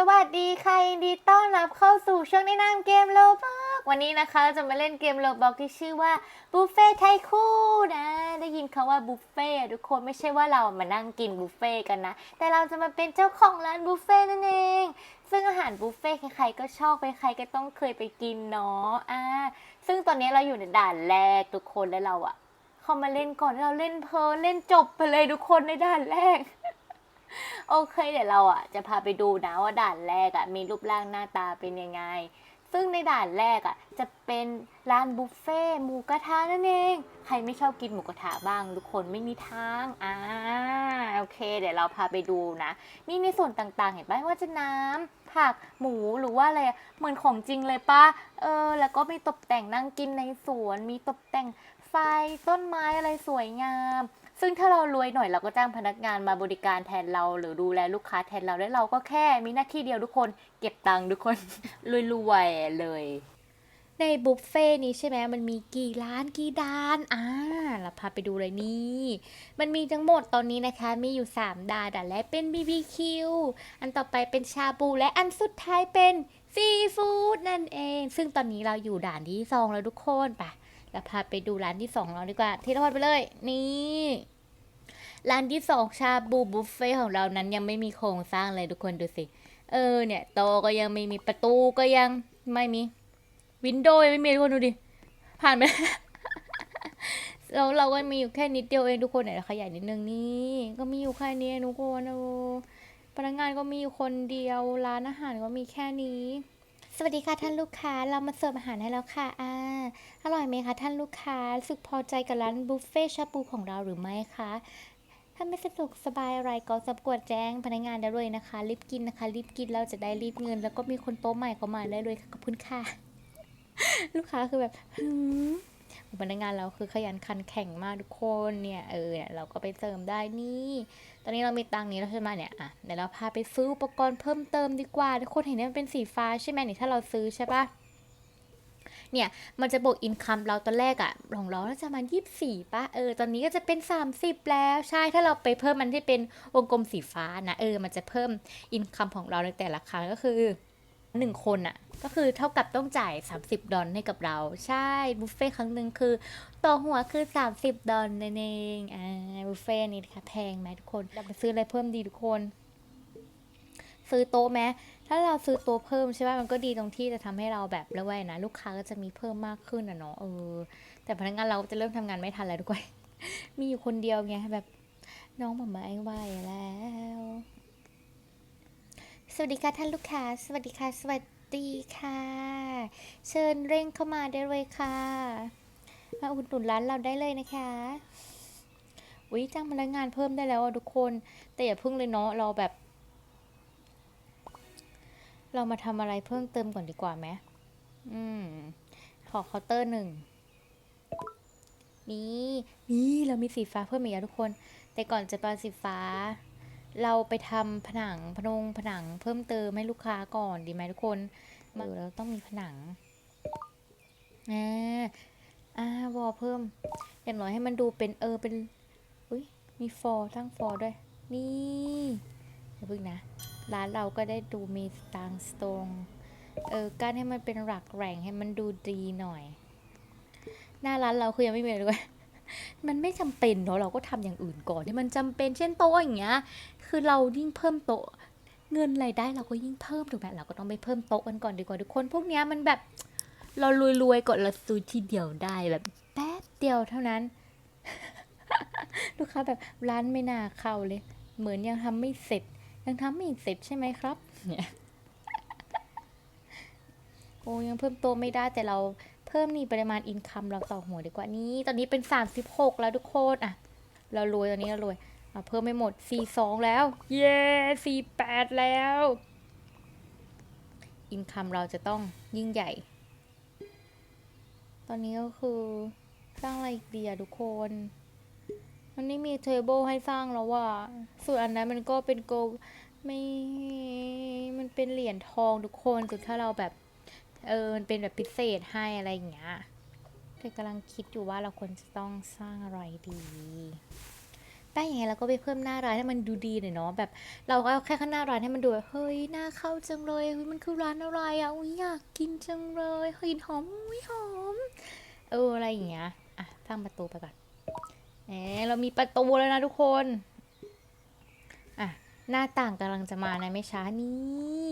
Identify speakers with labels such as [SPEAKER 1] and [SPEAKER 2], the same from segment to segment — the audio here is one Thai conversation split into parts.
[SPEAKER 1] สวัสดีค่ะยินดีต้อนรับเข้าสู่ช่วงแนะนำเกมโลบอกวันนี้นะคะเราจะมาเล่นเกมโลบอกที่ชื่อว่าบุฟเฟ่ไทคู่นะ ได้ยินคาว่าบุฟเฟ่ทุกคนไม่ใช่ว่าเรามานั่งกินบุฟเฟ่กันนะ แต่เราจะมาเป็นเจ้าของร้านบุฟเฟ่นั่นเอง ซึ่งอาหารบุฟเฟ่ใครๆก็ชอบใครๆก็ต้องเคยไปกินเนาะอ่าซึ่งตอนนี้เราอยู่ในด่านแรกทุกคนแล้วเราอะเข้ามาเล่นก่อนเราเล่นเพลินเล่นจบไปเลยทุกคนในด่านแรก โอเคเดี๋ยวเราอะจะพาไปดูนะว่าด่านแรกอะมีรูปร่างหน้าตาเป็นยังไง ซึ่งในด่านแรกอะจะเป็นร้านบุฟเฟ่หมูกระทะนั่นเอง ใครไม่ชอบกินหมูกระทะบ้างทุกคนไม่มีทาง อ่าโอเค เดี๋ยวเราพาไปดูนะ นี่ในส่วนต่างๆ เห็นไหมว่าจะน้ำผักหมูหรือว่าอะไรเหมือนของจริงเลยปะเออ แล้วก็มีตกแต่งนั่งกินในสวน มีตกแต่งไฟต้นไม้อะไรสวยงาม ซึ่งถ้าเรารวยหน่อยเราก็จ้างพนักงานมาบริการแทนเรา หรือดูแลลูกค้าแทนเราแล้วเราก็แค่มีหน้าที่เดียวทุกคนเก็บตังค์ทุกคนรวยๆเลย ในบุฟเฟ่นี้ใช่ไหมมันมีกี่ร้านกี่ด้านอ่าเราพาไปดูเลยนี่ มันมีทั้งหมดตอนนี้นะคะ มีอยู่ 3 ดานด่านแรกเป็น BBQ อันต่อไปเป็นชาบู และอันสุดท้ายเป็นซีฟู้ดนั่นเอง ซึ่งตอนนี้เราอยู่ด่านที่สองแล้วทุกคนไป เราพาไปดูร้านที่สองเราดีกว่าที่เราพาไปเลย นี่ร้านที่สองชาบูบุฟเฟ่ของเรานั้นยังไม่มีโครงสร้างเลยทุกคนดูสิ เออเนี่ยโตก็ยังไม่มีประตูก็ยังไม่มี วินโดว์ยังไม่มีทุกคนดูดิ ผ่านไปเราเราก็มีอยู่แค่นิดเดียวเองทุกคนเนี่ยขยายนิดนึงนี่ก็มีอยู่แค่นี้ทุกคนโอ้พนักงานก็มีอยู่คนเดียวร้านอาหารก็มีแค่นี้ สวัสดีค่ะท่านลูกค้าเรามาเสิร์ฟอาหารให้แล้วค่ะอ่าอร่อยไหมคะท่านลูกค้าสึกพอใจกับร้านบุฟเฟ่ชาปูของเราหรือไม่คะถ้าไม่สะดวกสบายอะไรก็สับกดแจ้งพนักงานได้เลยนะคะ รีบกินนะคะ รีบกินเราจะได้รีบเงิน แล้วก็มีคนโต๊ะใหม่เข้ามาได้เลยค่ะขอบคุณค่ะ ลูกค้าคือแบบหืม พนักงานเราคือขยันขันแข็งมากทุกคนเนี่ยเออเนี่ยเราก็ไปเติมได้นี่ ตอนนี้เรามีตังนี้แล้วใช่ไหมเนี่ยอะเดี๋ยวเราพาไปซื้ออุปกรณ์เพิ่มเติมดีกว่าทุกคนเห็นไหมมันเป็นสีฟ้าใช่ไหมนี่ถ้าเราซื้อใช่ปะเนี่ย มันจะบวกอินคัมเราตอนแรกอะของเราน่าจะมายี่สิบสี่ปะเออ ตอนนี้ก็จะเป็นสามสิบแล้ว ใช่ ถ้าเราไปเพิ่มมันที่เป็นวงกลมสีฟ้านะ เออ มันจะเพิ่มอินคัมของเราในแต่ละครั้งก็คือ หนึ่งคนอะก็คือเท่ากับต้องจ่าย 30 ดอลให้กับเรา ใช่บุฟเฟ่ต์ครั้งหนึ่งคือต่อหัวคือ 30 ดอลนั่นเองอ่าบุฟเฟ่ต์นี่นะคะแพงไหมทุกคนเราไปซื้ออะไรเพิ่มดีทุกคน ซื้อโต๊ะไหมถ้าเราซื้อโต๊ะเพิ่มใช่ไหมมันก็ดีตรงที่จะทำให้เราแบบเรียกว่าไงนะลูกค้าก็จะมีเพิ่มมากขึ้นอะเนาะเออแต่พนักงานเราจะเริ่มทำงานไม่ทันแล้วทุกคนมีอยู่คนเดียวไงแบบน้องหมมาไอ้ไหวแล้ว สวัสดีค่ะท่านลูกค้า สวัสดีค่ะ สวัสดีค่ะ เชิญเร่งเข้ามาได้เลยค่ะ มาอุดหนุนร้านเราได้เลยนะคะวิจ้างพนักงานเพิ่มได้แล้วอะทุกคน แต่อย่าเพิ่งเลยเนาะเราแบบ เรามาทำอะไรเพิ่มเติมก่อนดีกว่าไหมอืม ขอเคาน์เตอร์หนึ่งนี่นี่เรามีสีฟ้าเพิ่มอีกแล้วทุกคน แต่ก่อนจะตอนสีฟ้า เราไปทำผนังพนงผนังเพิ่มเติมให้ลูกค้าก่อนดีไหมทุกคนมาเราต้องมีผนังอ่าอ่าวอลเพิ่ม อย่างน้อยให้มันดูเป็นเออเป็นอุ้ยมีฟอร์ตั้งฟอร์ด้วย นี่เดี๋ยวพึ่งนะ ร้านเราก็ได้ดูมีสตางค์สตรงเออการให้มันเป็นหลักแหล่งให้มันดูดีหน่อย หน้าร้านเราคือยังไม่มีเลยด้วย มันไม่จำเป็นเนาะเราก็ทำอย่างอื่นก่อนที่มันจำเป็นเช่นโต๊ะอย่างเงี้ย คือเรายิ่งเพิ่มโต๊ะเงินรายได้เราก็ยิ่งเพิ่มถูกไหมเราก็ต้องไปเพิ่มโต๊ะกันก่อนดีกว่าทุกคน พวกเนี้ยมันแบบเรารวยๆก่อนเราซื้อทีเดียวได้แบบแป๊บเดียวเท่านั้น ลูกค้าแบบร้านไม่น่าเข้าเลย เหมือนยังทำไม่เสร็จ ยังทำไม่เสร็จใช่ไหมครับเนี่ยโอ้ยังเพิ่มโตไม่ได้แต่เรา เพิ่มนี่ปริมาณอินคัมเราต่อหัวดีกว่านี้ ตอนนี้เป็น 36 แล้วทุกคนอะ เรารวยตอนนี้เรารวยเอาเพิ่มไม่หมด 42 แล้ว เย้48 แล้ว อินคัมเราจะต้องยิ่งใหญ่ ตอนนี้ก็คือสร้างอะไรอีกดีอะทุกคนมันไม่มีเทเบิลให้สร้างแล้วว่า ส่วนอันนั้นมันก็เป็นโกลไม่ มันเป็นเหรียญทองทุกคนแต่ถ้าเราแบบ เออมันเป็นแบบพิเศษให้อะไรอย่างเงี้ยแต่กำลังคิดอยู่ว่าเราควรจะต้องสร้างอะไรดีได้ยังไงเราก็ไปเพิ่มหน้าร้านให้มันดูดีหน่อยเนาะแบบเราก็เอาแค่ข้างหน้าร้านให้มันดูแบบเฮ้ยหน่าเข้าจังเลยเฮ้ยมันคือร้านอะไรอะอุ้ยอยากกินจังเลยเฮ้ยหอมอุ้ยหอมเอออะไรอย่างเงี้ยอะสร้างประตูไปก่อนเออเรามีประตูแล้วนะทุกคนอะหน้าต่างกำลังจะมาในไม่ช้านี่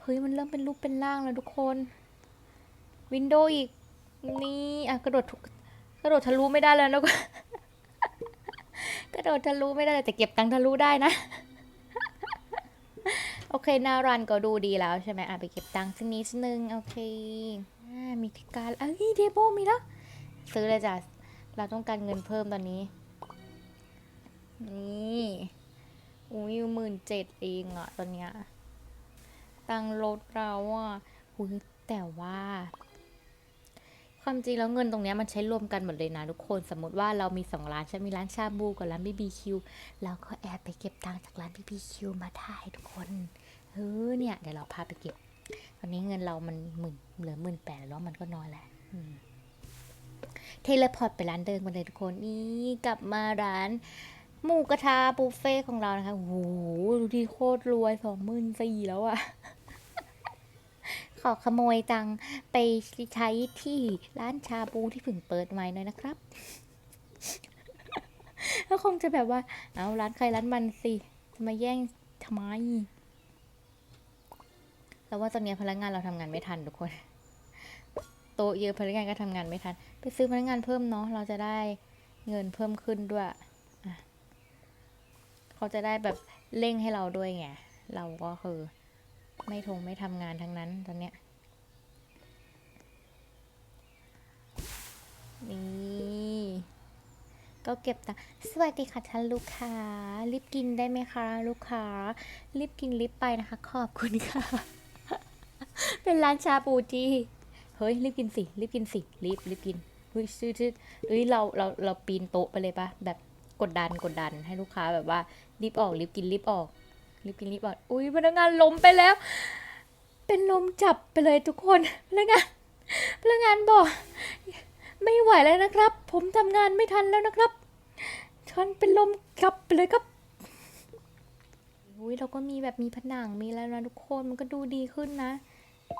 [SPEAKER 1] เฮ้ยมันเริ่มเป็นรูปเป็นร่างแล้วทุกคน วินโดว์อีก นี่อะกระโดดกระโดดทะลุไม่ได้แล้วนะกระโดดทะลุไม่ได้แต่เก็บตังค์ทะลุได้นะ โอเคหน้ารันก็ดูดีแล้วใช่ไหมอะไปเก็บตังค์สักนิดนึง โอเคอ่ามีที่การเอ้ยเดโบมีแล้ว ซื้อเลยจ้ะ เราต้องการเงินเพิ่มตอนนี้ นี่อุ้ยหมื่นเจ็ดเองอะตอนเนี้ย ตังลดเราอะอุ้ยแต่ว่า ความจริงแล้วเงินตรงนี้มันใช้รวมกันหมดเลยนะทุกคน สมมติว่าเรามีสองร้านใช่มีร้านชาบูกับร้านบีบีคิวเราก็แอบไปเก็บตังค์จากร้านบีบีคิวมาได้ทุกคนเออเนี่ยเดี๋ยวเราพาไปเก็บ ตอนนี้เงินเรามันหมื่นเหลือหมื่นแปดแล้วมันก็น้อยแหละเทเลพอร์ตไปร้านเดิมกันเลยทุกคนนี่กลับมาร้านหมูกระทะบุฟเฟ่ของเรานะคะโอ้โหดูดีโคตรรวยสองหมื่นสี่แล้วอะ ขอขโมยตังไปใช้ที่ร้านชาบูที่เพิ่งเปิดใหม่หน่อยนะครับแล้วคงจะแบบว่า เอาร้านใครร้านมันสิจะมาแย่งทำไมแล้วว่าตอนนี้พนักงานเราทำงานไม่ทันทุกคน โตเยอะพนักงานก็ทำงานไม่ทัน ไปซื้อพนักงานเพิ่มเนาะเราจะได้เงินเพิ่มขึ้นด้วยเขาจะได้แบบเร่งให้เราด้วยไง เราก็คือ ไม่ทงไม่ทำงานทั้งนั้นตอนเนี้ยนี่ก็เก็บตังสวัสดีค่ะท่านลูกค้า รีบกินได้ไหมคะ ลูกค้า รีบกินรีบไปนะคะ ขอบคุณค่ะ เป็นร้านชาบูที่เฮ้ยรีบกินสิ รีบกินสิ รีบรีบกินเฮ้ยชื่อชื่อเฮ้ยเราเราเราปีนโต๊ะไปเลยปะแบบกดดันกดดันให้ลูกค้าแบบว่ารีบออกรีบกินรีบออก รีบกินรีบออกอุ้ยพนักงานล้มไปแล้ว เป็นลมจับไปเลยทุกคนพนักงานพนักงานบอก ไม่ไหวแล้วนะครับ ผมทำงานไม่ทันแล้วนะครับฉันเป็นลมกลับไปเลยครับอุ้ยเราก็มีแบบมีผนังมีแล้วนะทุกคนมันก็ดูดีขึ้นนะ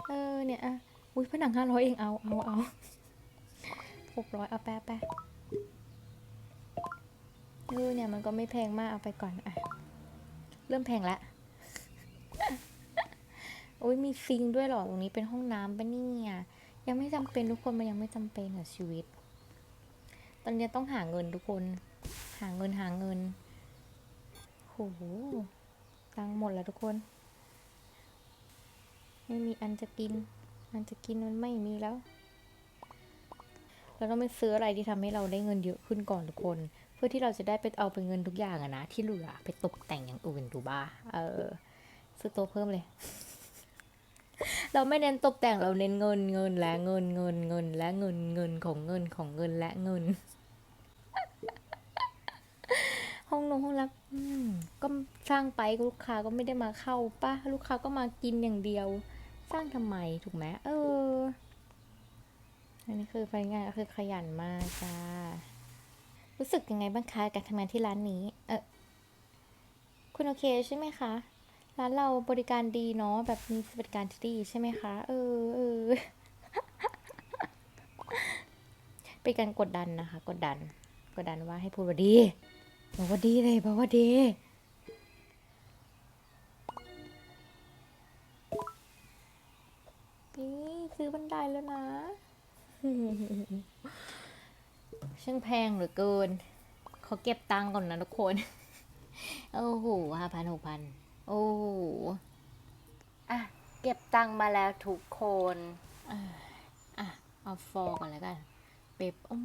[SPEAKER 1] เออเนี่ยอะอุ้ยผนังห้าร้อยเองเอาเอาเอาหกร้อยเอาแป๊ะแป๊ะเออเนี่ยมันก็ไม่แพงมากเอาไปก่อนอะ เริ่มแพงละโอ้ยมีซิงด้วยหรอตรงนี้เป็นห้องน้ำปะเนี่ยยังไม่จำเป็นทุกคนมันยังไม่จำเป็นกับชีวิต ตอนนี้ต้องหาเงินทุกคน หาเงินหาเงินโหตังค์หมดแล้วทุกคน ไม่มีอันจะกิน อันจะกินมันไม่มีแล้วเราต้องไปซื้ออะไรที่ทำให้เราได้เงินเยอะขึ้นก่อนทุกคน พื่อที่เราจะได้ไปเอาไปเงินทุกอย่างอะนะ ที่เหลือไปตกแต่งอย่างอื่นดูบ้าเออซื้อโต๊ะเพิ่มเลย เราไม่เน้นตกแต่งเราเน้นเงินเงินและเงินเงินเงิน และเงินเงินของเงินของเงินและเงิน ห้องนงห้องรับอืมก็สร้างไปลูกค้าก็ไม่ได้มาเข้าป่ะลูกค้าก็มากินอย่างเดียว สร้างทำไมถูกไหมเอออันนี้คือพนักงานก็คือขยันมากจ้า รู้สึกยังไงบ้างคะการทำงานที่ร้านนี้ เออคุณโอเคใช่ไหมคะ ร้านเราบริการดีเนาะแบบมีสวัสดิการที่ดีใช่ไหมคะ เออเออเป็นการกดดันนะคะ กดดัน กดดันว่าให้พูดว่าดีบอกว่าดีเลยบอกว่าดีนี่ซื้อบันไดแล้วนะ ช่างแพงเหลือเกิน ขอเก็บตังค์ก่อนนะทุกคน โอ้โหห้าพันหกพันโอ้โหอะ เก็บตังค์มาแล้วทุกคนอะอะเอาฟอร์ก่อนแล้วกัน เป๊ปโอ้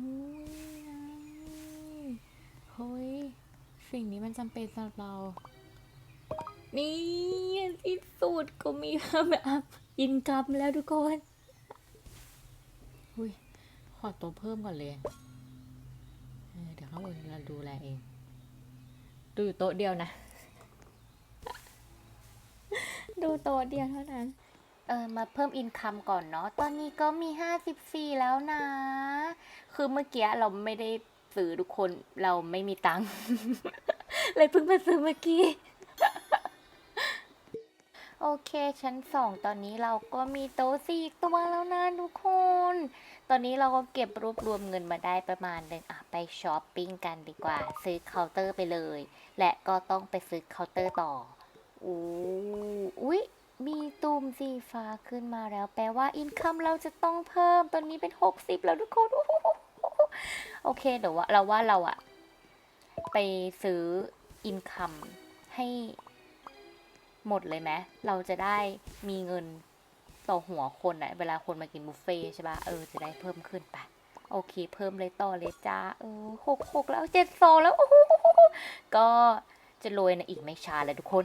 [SPEAKER 1] ยเฮ้ย สิ่งนี้มันจำเป็นสำหรับเรา นี่ที่สุดก็มีแบบอินคัมแล้วทุกคน อุ้ย ขอตัวเพิ่มก่อนเลยเออเดี๋ยวเขาอื่นเราดูแลเอง ดูอยู่โต๊ะเดียวนะ ดูโต๊ะเดียวเท่านั้น เออมาเพิ่มอินคัมก่อนเนาะ ตอนนี้ก็มี54แล้วนะ คือเมื่อกี้เราไม่ได้ซื้อทุกคน เราไม่มีตังค์ เลยเพิ่งมาซื้อเมื่อกี้โอเคชั้นสองตอนนี้เราก็มีโต๊ะสี่ตัวแล้วนะทุกคน ตอนนี้เราก็เก็บรวบรวมเงินมาได้ประมาณหนึ่งอะไปช้อปปิ้งกันดีกว่า ซื้อเคาน์เตอร์ไปเลย และก็ต้องไปซื้อเคาน์เตอร์ต่ออู้อุ้ยมีตูมสีฟ้าขึ้นมาแล้ว แปลว่าอินคัมเราจะต้องเพิ่ม ตอนนี้เป็น 60 แล้วทุกคนโอเคเดี๋ยวว่าเราว่าเราอะไปซื้ออินคัมให้หมดเลยไหมเราจะได้มีเงิน ต่อหัวคนอะเวลาคนมากินบุฟเฟ่ใช่ปะเออจะได้เพิ่มขึ้นไปโอเค เพิ่มเลยต่อเลยจ้าเออหกหกแล้วเจ็ดสองแล้วโอ้โหก็จะรวยนะอีกไม่ช้าแล้วทุกคน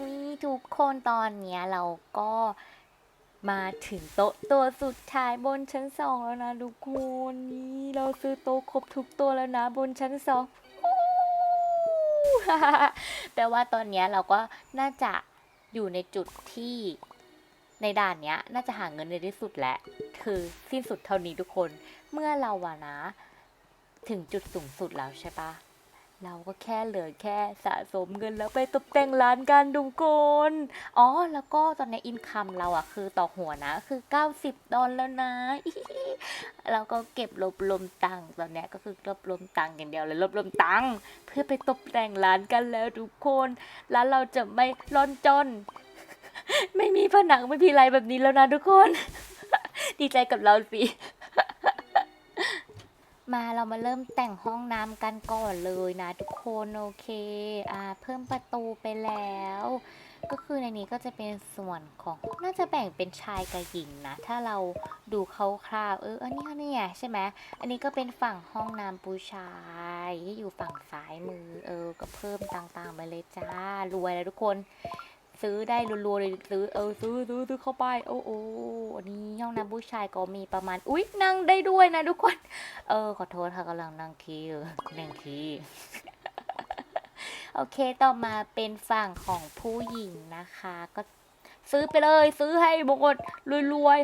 [SPEAKER 1] นี่ทุกคนตอนเนี้ยเราก็มาถึงโต๊ะตัวสุดท้ายบนชั้นสองแล้วนะทุกคนนี่เราซื้อโต๊ะครบทุกตัวแล้วนะ บนชั้นสองแปลว่าตอนเนี้ยเราก็น่าจะ อยู่ในจุดที่ในด่านเนี้ยน่าจะหาเงินในที่สุดแหละคือสิ้นสุดเท่านี้ทุกคน เมื่อเราอะนะ ถึงจุดสูงสุดแล้วใช่ปะ เราก็แค่เหลือแค่สะสมเงินแล้วไปตกแต่งร้านกันทุกคนอ๋อ แล้วก็ตอนนี้อินคัมเราอะคือต่อหัวนะ คือ 90 ดอลแล้วนะ เราก็เก็บรวบรวมตังค์ตอนนี้ก็คือรวบรวมตังค์อย่างเดียวเลยรวบรวมตังค์เพื่อไปตกแต่งร้านกันแล้วทุกคนร้านเราจะไม่ร่อนจน ไม่มีผนังไม่มีอะไรแบบนี้แล้วนะทุกคน ดีใจกับเราสิ มาเรามาเริ่มแต่งห้องน้ำกันก่อนเลยนะ ทุกคนโอเคอ่าเพิ่มประตูไปแล้ว ก็คือในนี้ก็จะเป็นส่วนของน่าจะแบ่งเป็นชายกับหญิงนะ ถ้าเราดูคร่าวๆเอออันนี้อันนี้ไงใช่ไหมอันนี้ก็เป็นฝั่งห้องน้ำผู้ชายที่อยู่ฝั่งซ้ายมือเออก็เพิ่มต่างๆไปเลยจ้ารวยแล้วทุกคน ซื้อได้รัวๆเลยซื้อเออซื้อซื้อซื้อเข้าไปโอ้โอ้อันนี้ห้องน้ำผู้ชายก็มีประมาณอุ๊ยนั่งได้ด้วยนะทุกคน เออขอโทษค่ะกำลังนั่งคีนั่งคีโอเคต่อมาเป็นฝั่งของผู้หญิงนะคะ ก็ซื้อไปเลยซื้อให้หมดรวย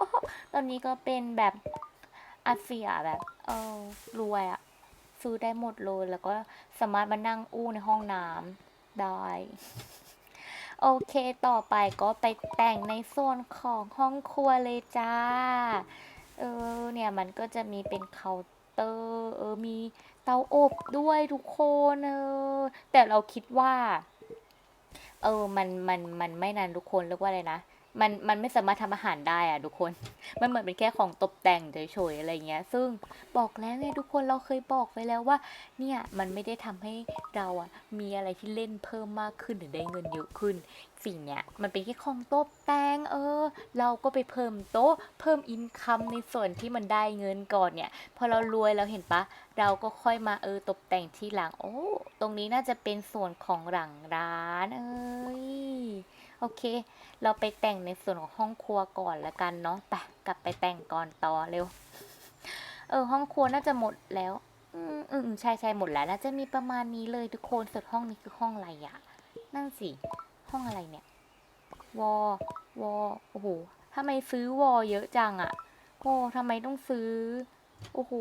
[SPEAKER 1] ๆตอนนี้ก็เป็นแบบอาเซียแบบ เออรวยอะซื้อได้หมดเลยแล้วก็สามารถมานั่งอู้ในห้องน้ำได้ โอเคต่อไปก็ไปแต่งในโซนของห้องครัวเลยจ้า เออเนี่ยมันก็จะมีเป็นเคาน์เตอร์เออมีเตาอบด้วยทุกคนเออแต่เราคิดว่า เออมันมันมันไม่นานทุกคนเรียกว่าอะไรนะ มันมันไม่สามารถทำอาหารได้อะทุกคน มันเหมือนเป็นแค่ของตกแต่งเฉยๆอะไรเงี้ย ซึ่งบอกแล้วไงทุกคนเราเคยบอกไว้แล้วว่า เนี่ยมันไม่ได้ทำให้เราอะมีอะไรที่เล่นเพิ่มมากขึ้นหรือได้เงินเยอะขึ้น สิ่งเนี้ยมันเป็นแค่ของตกแต่งเออ เราก็ไปเพิ่มโต๊ะ เพิ่มอินคัมในส่วนที่มันได้เงินก่อนเนี่ย พอเรารวยแล้วเห็นปะเราก็ค่อยมาเออตกแต่งที่หลัง โอ้ ตรงนี้น่าจะเป็นส่วนของหลังร้าน เอ้ย โอเค เราไปแต่งในส่วนของห้องครัวก่อนละกันเนาะไปกลับไปแต่งก่อนต่อเร็ว เออ ห้องครัวน่าจะหมดแล้ว อืมอืมใช่ใช่หมดแล้วน่าจะมีประมาณนี้เลยทุกคนส่วนห้องนี้คือห้องอะไรอะนั่นสิ ห้องอะไรเนี่ย วอ วอ โอ้โหทำไมซื้อวอเยอะจังอะโอ้ทำไมต้องซื้อ โอ้โห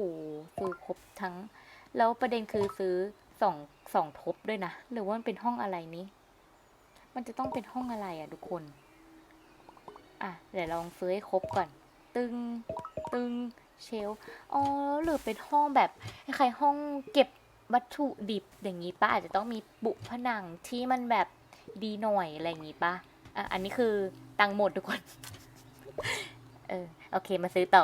[SPEAKER 1] ซื้อครบทั้ง แล้วประเด็นคือซื้อสองสองทบด้วยนะ หรือว่ามันเป็นห้องอะไรนี้ มันจะต้องเป็นห้องอะไรอะทุกคน อะ เดี๋ยวลองซื้อให้ครบก่อน ตึง ตึง เชล อ๋อ หรือเป็นห้องแบบใคล้ายๆห้องเก็บวัตถุดิบอย่างนี้ปะอาจจะต้องมีบุผนังที่มันแบบดีหน่อยอะไรอย่างนี้ปะอะ อันนี้คือตังหมดทุกคน เออ โอเค มาซื้อต่อ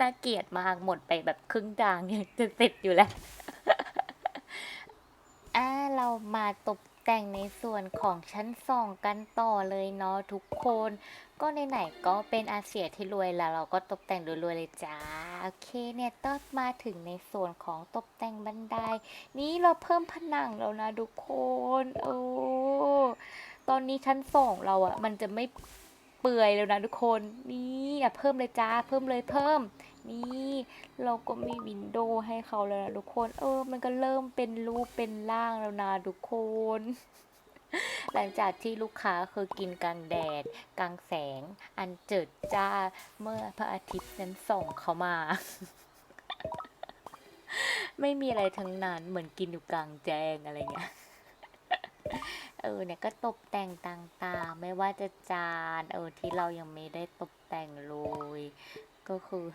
[SPEAKER 1] น่าเกลียดมาก หมดไปแบบครึ่งทางยังจะเสร็จอยู่แล้ว เรามาตกแต่งในส่วนของชั้นสองกันต่อเลยเนาะทุกคน ก็ไหนๆก็เป็นอาเซียที่รวยแล้ว เราก็ตกแต่งรวยๆเลยจ้าโอเคเนี่ยต้องมาถึงในส่วนของตกแต่งบันได นี้เราเพิ่มผนังแล้วนะทุกคนโอ้ตอนนี้ชั้นสองเราอะมันจะไม่เปื่อยแล้วนะทุกคนนี่อะเพิ่มเลยจ้าเพิ่มเลยเพิ่ม นี่เราก็มีวินโดว์ให้เขาแล้วนะทุกคน เออ มันก็เริ่มเป็นรูปเป็นร่างแล้วนะทุกคน หลังจากที่ลูกค้าคือกินกลางแดด กลางแสง อันเจิดจ้าเมื่อพระอาทิตย์นั้นส่องเขามา ไม่มีอะไรทั้งนั้นเหมือนกินอยู่กลางแจ้งอะไรเงี้ยเออเนี่ยก็ตกแต่งต่างๆ ไม่ว่าจะจานเออที่เรายังไม่ได้ตกแต่งเลย ก็คือ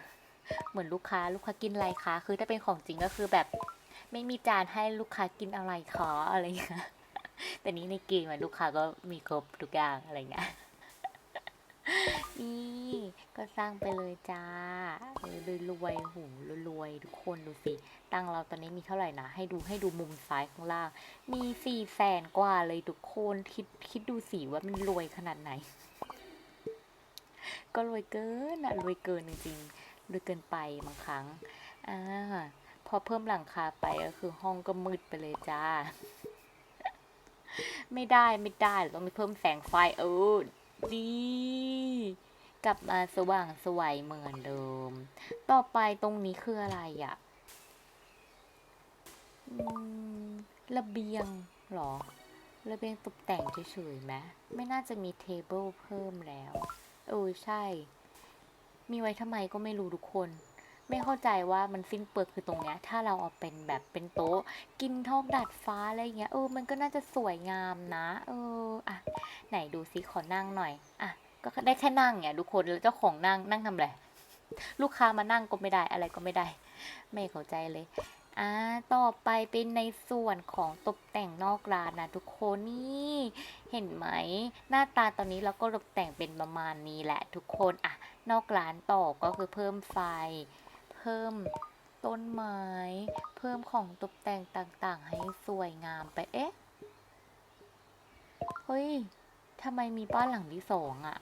[SPEAKER 1] เหมือนลูกค้าลูกค้ากินอะไรคะคือถ้าเป็นของจริงก็คือแบบไม่มีจานให้ลูกค้ากินอะไรคะอะไรเงี้ยแต่นี้ในเกมอะลูกค้าก็มีครบทุกอย่างอะไรเงี้ยนี่ก็สร้างไปเลยจ้าเออรวยหูรวยทุกคนดูสิตังเราตอนนี้มีเท่าไหร่นะ ให้ดูให้ดูมุมซ้ายข้างล่าง มีสี่แสนกว่าเลยทุกคนคิดคิดดูสิว่ามันรวยขนาดไหน ก็รวยเกินอะรวยเกินจริงๆ รวยเกินไปบางครั้งอ่าพอเพิ่มหลังคาไปก็คือห้องก็มืดไปเลยจ้า ไม่ได้ไม่ได้ต้องไปเพิ่มแสงไฟเออดีกลับมาสว่างสวยเหมือนเดิม ต่อไปตรงนี้คืออะไรอะ่ะระเบียงหรอ ระเบียงตกแต่งเฉยๆไหมไม่น่าจะมีเทเบิลเพิ่มแล้วเออใช่ มีไว้ทำไมก็ไม่รู้ทุกคน ไม่เข้าใจว่ามันสิ้นเปลือกคือตรงเนี้ย ถ้าเราเอาเป็นแบบเป็นโต๊ะ กินทอกดัดฟ้าอะไรเงี้ยเออมันก็น่าจะสวยงามนะ เอออะไหนดูซิขอนั่งหน่อยอะก็ได้แค่นั่งเนี่ยทุกคนแล้วเจ้าของนั่งนั่งทำอะไรลูกค้ามานั่งก็ไม่ได้อะไรก็ไม่ได้ ไม่เข้าใจเลยอ่าต่อไปเป็นในส่วนของตกแต่งนอกร้านนะทุกคนนี่เห็นไหม หน้าตาตอนนี้เราก็ตกแต่งเป็นประมาณนี้แหละทุกคนอะ นอกร้านต่อก็คือเพิ่มไฟ เพิ่มต้นไม้ เพิ่มของตกแต่งต่างๆ ให้สวยงามไปเอ๊ะเฮ้ยทำไมมีบ้านหลังที่สองอะ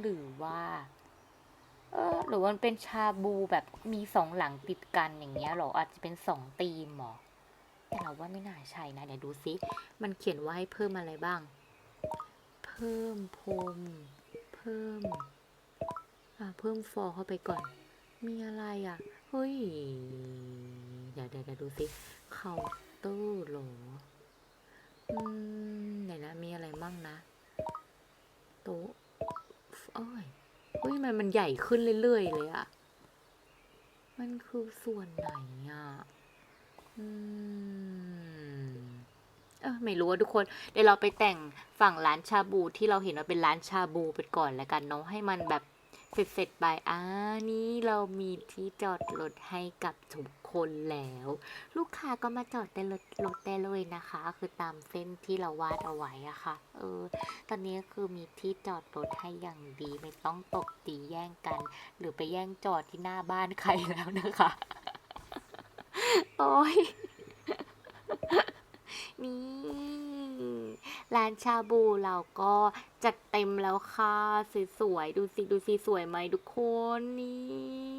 [SPEAKER 1] หรือว่าเออหรือมันเป็นชาบูแบบมีสองหลังติดกันอย่างเงี้ยหรออาจจะเป็นสองธีมหรอแต่เราว่าไม่น่าใช่นะเดี๋ยวดูซิมันเขียนว่าให้เพิ่มอะไรบ้าง เพิ่มพรมเพิ่ม เพิ่มฟอร์เข้าไปก่อน มีอะไรอะ เฮ้ย เดี๋ยวเดี๋ยวดูสิเคาน์เตอร์หรออืมไหนนะ มีอะไรมั่งนะ โต๊ะเอ้ยเฮ้ย มันมันใหญ่ขึ้นเรื่อยๆเลยอะมันคือส่วนไหนอะ อืม เออไม่รู้ว่าทุกคน เดี๋ยวเราไปแต่งฝั่งร้านชาบูที่เราเห็นว่าเป็นร้านชาบูไปก่อนแล้วกันเนาะให้มันแบบ เสร็จๆไปอ่านี่เรามีที่จอดรถให้กับทุกคนแล้ว ลูกค้าก็มาจอดได้รถรถได้เลยนะคะ คือตามเส้นที่เราวาดเอาไว้อะค่ะ เออ ตอนนี้คือมีที่จอดรถให้อย่างดีไม่ต้องตบตีแย่งกัน หรือไปแย่งจอดที่หน้าบ้านใครแล้วนะคะ โอ้ยนี่ ร้านชาบูเราก็จัดเต็มแล้วค่ะ สวยๆ ดูสิ ดูสิ สวยไหมทุกคนนี่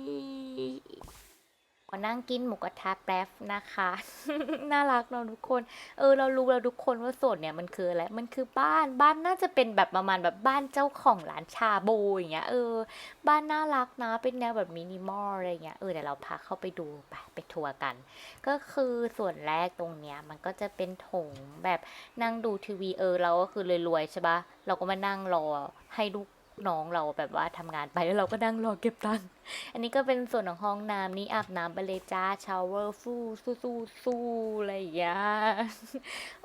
[SPEAKER 1] นั่งกินหมูกระทะแป๊บนะคะ น่ารักเนาะทุกคน เออเรารู้แล้วทุกคนว่าสวนเนี่ยมันคืออะไร มันคือบ้านบ้านน่าจะเป็นแบบประมาณแบบบ้านเจ้าของร้านชาบูอย่างเงี้ยเออ บ้านน่ารักนะเป็นแนวแบบมินิมอลอะไรเงี้ยเออเดี๋ยวเราพาเข้าไปดูไปไปทัวร์กัน ก็คือส่วนแรกตรงเนี้ยมันก็จะเป็นโถงแบบนั่งดูทีวีเออเราก็คือรวยๆใช่ปะเราก็มานั่งรอให้ลูก น้องเราแบบว่าทำงานไปแล้วเราก็นั่งรอเก็บตังค์อันนี้ก็เป็นส่วนของห้องน้ำนี่อาบน้ำไปเลยจ้าชาวเวอร์ฟู่สู้สู้สู้อะไรอย่างเงี้ย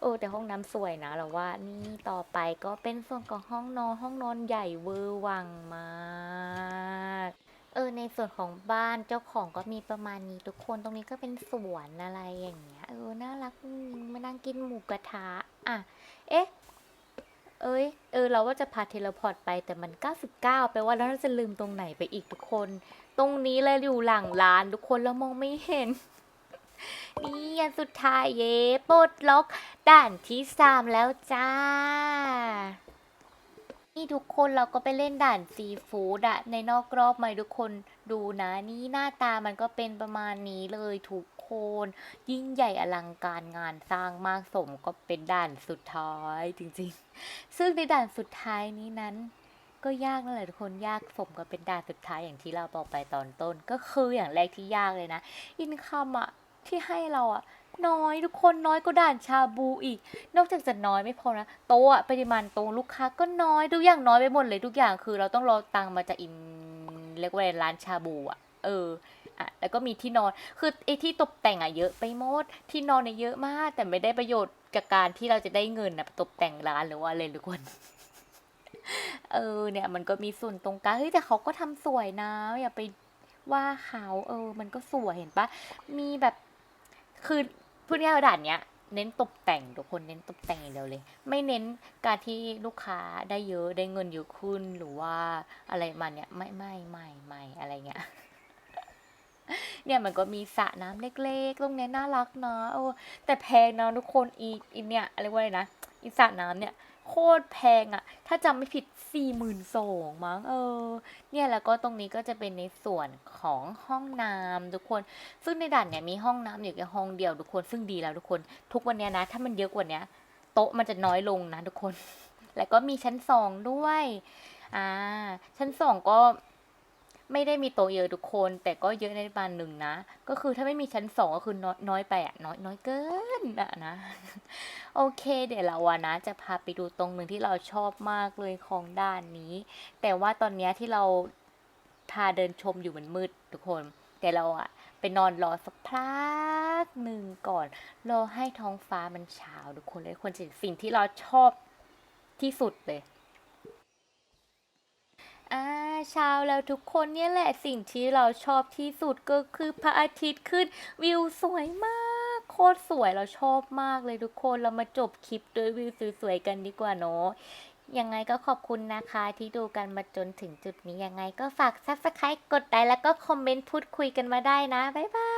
[SPEAKER 1] โอ้แต่ห้องน้ำสวยนะเราว่านี่ต่อไปก็เป็นส่วนของห้องนอนห้องนอนใหญ่เวอร์วังมากเออในส่วนของบ้านเจ้าของก็มีประมาณนี้ทุกคนตรงนี้ก็เป็นสวนอะไรอย่างเงี้ยเออน่ารักมานั่งกินหมูกระทะอะเอ๊ะ เอ้ย เออ เราว่าจะพาเทเลพอร์ตไปแต่มัน 99แปลว่าเราน่าจะลืมตรงไหนไปอีกทุกคน ตรงนี้เลยอยู่หลังร้านทุกคนแล้วมองไม่เห็น นี่อันสุดท้ายเย่ปลดล็อก ด่านที่สามแล้วจ้า นี่ทุกคนเราก็ไปเล่นด่านซีฟู้ดอะในนอกรอบไหมทุกคน ดูนะนี่หน้าตามันก็เป็นประมาณนี้เลยทุกคน ยิ่งใหญ่อลังการงานสร้างมากสมก็เป็นด่านสุดท้ายจริงๆ ซึ่งในด่านสุดท้ายนี้นั้น ก็ยากนั่นแหละทุกคนยากสมกับเป็นด่านสุดท้ายอย่างที่เราบอกไปตอนต้น ก็คืออย่างแรกที่ยากเลยนะอินคัมอะที่ให้เราอะน้อยทุกคนน้อยก็ด่านชาบูอีก นอกจากจะน้อยไม่พอนะโต๊ะอะปริมาณโต๊ะลูกค้าก็น้อยทุกอย่างน้อยไปหมดเลยทุกอย่างคือเราต้องรอตังมาจากอิน เรียกว่ารร้านชาบูอะเอออะแล้วก็มีที่นอน คือไอ้ที่ตกแต่งอะเยอะไปหมด ที่นอนเนี่ยเยอะมาก แต่ไม่ได้ประโยชน์กับการที่เราจะได้เงินนะตกแต่งร้านหรือว่าอะไรทุกคนเออเนี่ยมันก็มีส่วนตรงกลางเฮ้ยแต่เขาก็ทำสวยนะ อย่าไปว่าเขาเออ มันก็สวยเห็นปะมีแบบคือพูดง่ายๆด่านเนี้ย เน้นตกแต่งทุกคนเน้นตกแต่งอย่างเดียวเลย ไม่เน้นการที่ลูกค้าได้เยอะได้เงินเยอะขึ้นหรือว่าอะไรมันเนี่ยไม่ไม่ไม่ไม่อะไรเงี้ยเนี่ยมันก็มีสระน้ำเล็กๆ ตรงนี้น่ารักเนาะโอ้แต่แพงนะทุกคนอีอีเนี่ยอะไรยกว่าอะไรนะอีสระน้ำเนี่ย โคตรแพงอะถ้าจำไม่ผิดสี่หมื่นสองมั้งเออ เนี่ยแล้วก็ตรงนี้ก็จะเป็นในส่วนของห้องน้ำทุกคน ซึ่งในด่านเนี่ยมีห้องน้ำอยู่แค่ห้องเดียวทุกคนซึ่งดีแล้วทุกคน ทุกวันนี้นะ ถ้ามันเยอะกว่านี้โต๊ะมันจะน้อยลงนะทุกคน แล้วก็มีชั้นสองด้วย อ่า ชั้นสองก็ ไม่ได้มีโต๊ะเยอะทุกคน แต่ก็เยอะในประมาณหนึ่งนะ ก็คือถ้าไม่มีชั้นสองก็คือน้อยน้อยไปอะน้อยน้อยเกินอะนะ โอเค เดี๋ยวเราอะนะ จะพาไปดูตรงหนึ่งที่เราชอบมากเลยของด้านนี้ แต่ว่าตอนนี้ที่เราพาเดินชมอยู่มันมืดทุกคน แต่เราอะไปนอนรอสักพักหนึ่งก่อน รอให้ท้องฟ้ามันเช้าทุกคนเลยคนสิ่งที่เราชอบที่สุดเลยอ่า เช้าแล้วทุกคนเนี่ยแหละสิ่งที่เราชอบที่สุดก็คือพระอาทิตย์ขึ้นวิวสวยมาก โคตรสวยเราชอบมากเลยทุกคนเรามาจบคลิปด้วยวิวสวยๆกันดีกว่าเนาะยังไงก็ขอบคุณนะคะที่ดูกันมาจนถึงจุดนี้ยังไงก็ฝาก subscribe กดไลค์แล้วก็คอมเมนต์พูดคุยกันมาได้นะ บ๊ายบาย